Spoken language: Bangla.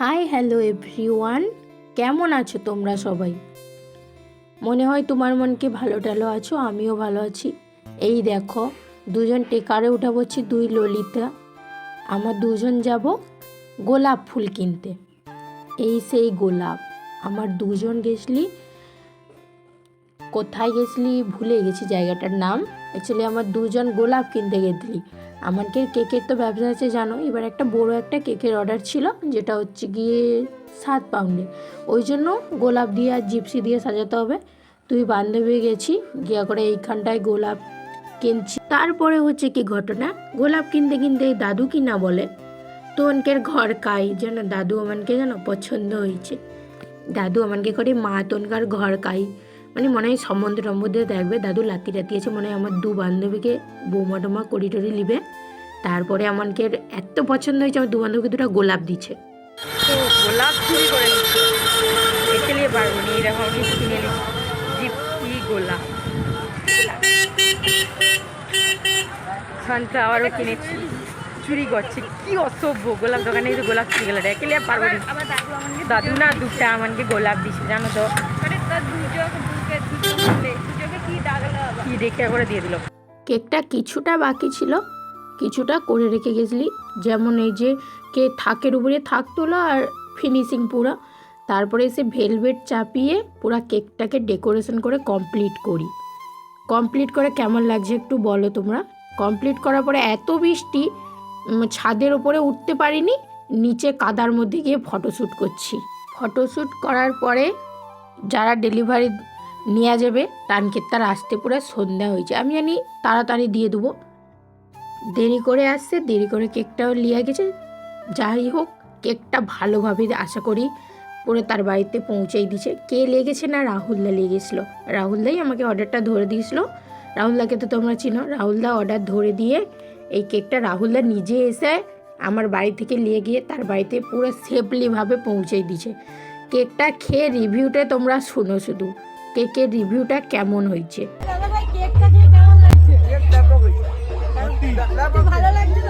High, hello everyone. কেমন আছো তোমরা সবাই? মনে হয় তোমার মনকে ভালো টালো আছো, আমিও ভালো আছি। এই দেখো, দুজন টেকারে উঠা বলছি দুই ললিতা। আমার দুজন যাব গোলাপ ফুল কিনতে। এই সেই গোলাপ। আমার দুজন গেছলি কোথায় গেছিলি? ভুলে গেছি জায়গাটার নাম। অ্যাকচুয়ালি আমার দুজন গোলাপ কিনতে গেছিলি। আমাকে কেকের তো ব্যবসা আছে, জানো? এবার একটা বড় একটা কেকের অর্ডার ছিল, যেটা হচ্ছে গিয়ে সাত পাউন্ডের ওই জন্য গোলাপ দিয়ে আর জিপসি দিয়ে সাজাতে হবে। তুই বান্ধবী গেছি, গিয়া করে এইখানটায় গোলাপ কিনছি। তারপরে হচ্ছে কি ঘটনা? গোলাপ কিনতে কিনতে দাদু কি না বলে? তো অনকের ঘর কাই? যেন দাদু আমানকে যেন পছন্দ হয়েছে। দাদু আমানকে করে মা তনকার ঘর কাই। মানে মনে হয় সম্বন্ধ টম্বন্ধ দেখবে দাদু লাতি রাতি আছে মনে হয় আমার দু বান্ধবীকে বৌমা টমা করি টরি লিবে তারপরে আমাকে এত পছন্দ হয়েছে আমার দু বান্ধবীকে দুটো গোলাপ দিচ্ছে। তো গোলাপ চুরি করে নিয়ে পারব না এরকম আমি কিনে নিচ্ছি। গোলাপ। সানফ্লাওয়ারও কিনেছি। চুরি করছে কি অসভ্য গোলাপ দোকানে গোলাপ চুরি গেল। পারব না। দাদু দাদু না দুটা আমাকে গোলাপ দিচ্ছে জানো তো। কেকটা কিছুটা বাকি ছিল, কিছুটা করে রেখে গেছিলি। যেমন এই যে কে থাকের উপরে থাক তোলা আর ফিনিশিং পুরো। তারপরে এসে ভেলভেট চাপিয়ে পুরো কেকটাকে ডেকোরেশন করে কমপ্লিট করি। কমপ্লিট করে কেমন লাগছে একটু বলো তোমরা? কমপ্লিট করার পরে এত বৃষ্টি ছাদের ওপরে উঠতে পারিনি, নিচে কাদার মধ্যে গিয়ে ফটোশ্যুট করছি। ফটোশ্যুট করার পরে যারা ডেলিভারি নেওয়া যাবে টানকে তার আসতে পুরো সন্ধ্যা হয়েছে। আমি জানি তাড়াতাড়ি দিয়ে দেবো। দেরি করে আসছে, দেরি করে কেকটাও নিয়ে গেছে। যাই হোক, কেকটা ভালোভাবে আশা করি পুরো তার বাড়িতে পৌঁছেই দিছে কে লেগেছে না রাহুলদা লেগেছিলো? রাহুলদাই আমাকে অর্ডারটা ধরে দিয়েছিলো। রাহুলদাকে তো তোমরা চিনো। রাহুলদা অর্ডার ধরে দিয়ে এই কেকটা রাহুলদা নিজে এসে আমার বাড়ি থেকে নিয়ে গিয়ে তার বাড়িতে পুরো সেফলিভাবে পৌঁছে দিছে কেকটা খেয়ে রিভিউটা তোমরা শুনো শুধু। কেকের রিভিউটা কেমন হয়েছে? ভালো লাগছে